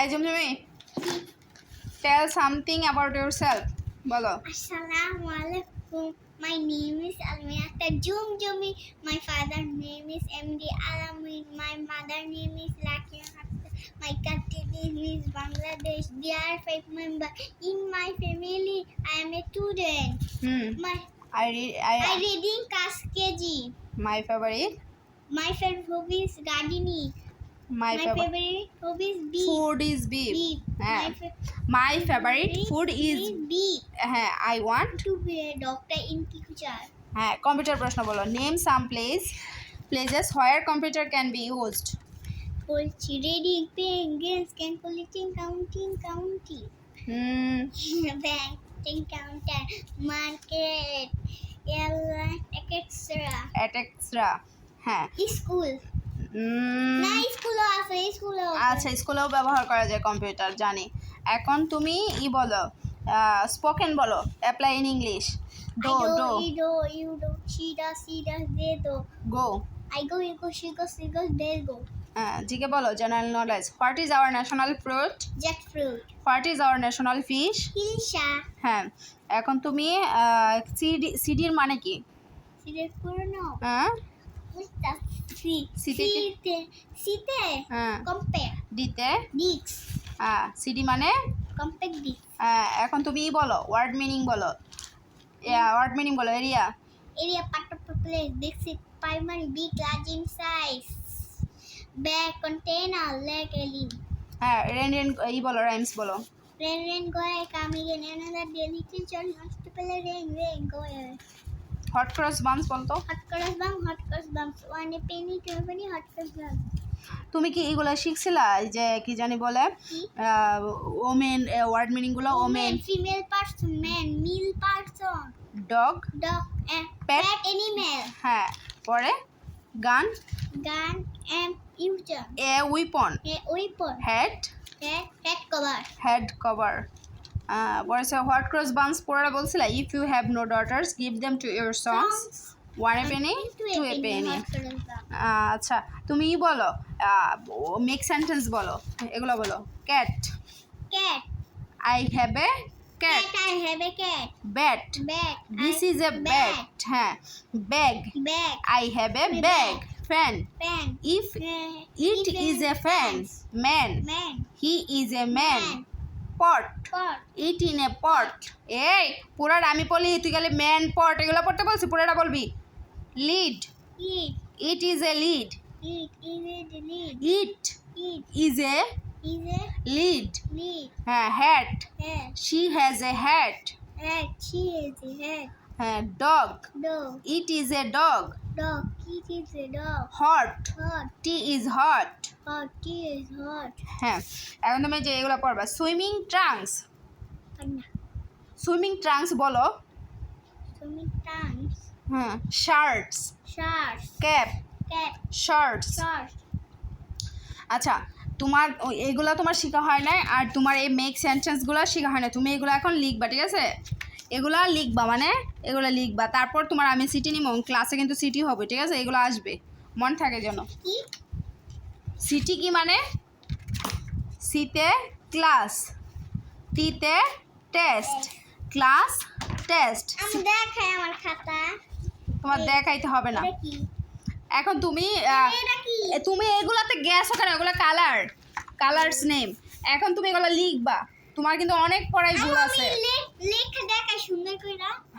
Hi Zamzami tell something about yourself বলো Assalamu alaikum. My name is Almiata Jumjumi. My father name is MD Alamin. My mother name is Lakia Hafsa. My country name is Bangladesh. There are five members. In my family, I am a student. Hmm My I I I reading class KG. My favourite My favorite hobby is gardening. My My favourite favorite hobby is beef. Food is beef. হ্যাঁ my favourite food is beef. হ্যাঁ I want To be a doctor in future. হ্যাঁ computer প্রশ্ন বলো name some place places where computer can be used Poultry, reading, playing games, calculating, counting, counting. Hmm Banking, counter, market, airline, etc. অ্যাটেক্সরা হ্যাঁ School. উম, না school আছে school আচ্ছা স্কুলেও ব্যবহার করা যায় কম্পিউটার জানি এখন তুমি ই বলো স্পোকেন বলো apply in English do do do, you do, she does, he does, they do. Go I go, you go, she goes, he goes, they go. GK বলো general knowledge what is our national fruit Jackfruit. What is our national fish Hilsha. হ্যাঁ এখন তুমি CD সিডির মানে কি Sile Purno. হ্যাঁ Ah, এখন তুমি বলো ওয়ার্ড মিনিং বলো। ওয়ার্ড মিনিং বলো area. Area part of place this is primary big size bag container leg ally হ্যাঁ রেন রেন বলো রাইমস বলো। Rain rain go come again another ডেলিটি চল হসপিটালে rain rain go hot cross buns বল hot cross bun hot cross তুমি কি এগুলো শিখছিলা? যে কি জানি বলে women word মিনিংগুলো women. Female person, man, male person. Dog and Pet. pet হ্যাঁ পরে gun gun and user. A weapon a weapon head Head, head cover. Head cover পরে হোয়াট ক্রস বান্স পড়াটা বলছিলা? If you have no daughters give them to your sons one a penny two a penny. আচ্ছা তুমি বলো make sentence বলো এগুলো বলো। Cat cat I have a cat Cat, I have a cat. Bat Bag. This I- is a bat হ্যাঁ bag Bag. I have a bag fan Pen. If Uh, it is a fan man Man. He is a man Man. Pot. It in a pot এই পুরাটা আমি বলি তুই গেলে man পট এগুলো পড়তে বলছি পুরাটা বলবি lead. It is a lead? It is a lead lead? হ্যাঁ hat. She has a hat. হ্যাঁ dog Dog. It is a dog Dog. It is a dog. Hot Hot. Tea is hot Hot. Tea is hot. হ্যাঁ এখন তুমি যে এগুলো পড়বা swimming trunks. Swimming trunks বলো Swimming trunks. হ্যাঁ shirts Sharks. Cap Cat. Shirts Sharks. আচ্ছা তোমার এগুলো তোমার শেখা হয় না আর তোমার এই মেক সেন্টেন্সগুলো শেখা হয় না তুমি এগুলো এখন লিখবা ঠিক আছে এগুলা লিখবা মানে এগুলো লিখবা। তারপর তোমার আমি সিটি নিব ক্লাসে কিন্তু সিটি হবে ঠিক আছে? এগুলো আসবে। মন থাকে যেন। সিটি? কি মানে? সিতে ক্লাস টিতে টেস্ট ক্লাস টেস্ট দেখাই আমার খাতা। তোমার দেখাইতে হবে না। এখন তুমি তুমি এগুলাতে গ্যাস ওখানে ওগুলো কালার কালার্স নেম এখন তুমি এগুলো লিখবা। তোমার কিন্তু অনেক পড়াই ভুল আছে।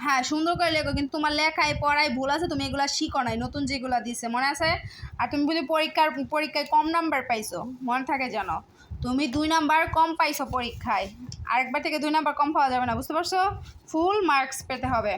হ্যাঁ সুন্দর করে লেখো কিন্তু তোমার লেখায় পড়ায় ভুল আছে তুমি এগুলা শিখো নাই নতুন যেগুলা দিছে মনে আছে? আর তুমি বলি পরীক্ষার পরীক্ষায় কম নাম্বার পাইছো মনে থাকে জানো তুমি দুই নাম্বার কম পাইছো পরীক্ষায় আরেকবার থেকে দুই নাম্বার কম পাওয়া যাবে না বুঝতে পারছ? ফুল মার্কস পেতে হবে।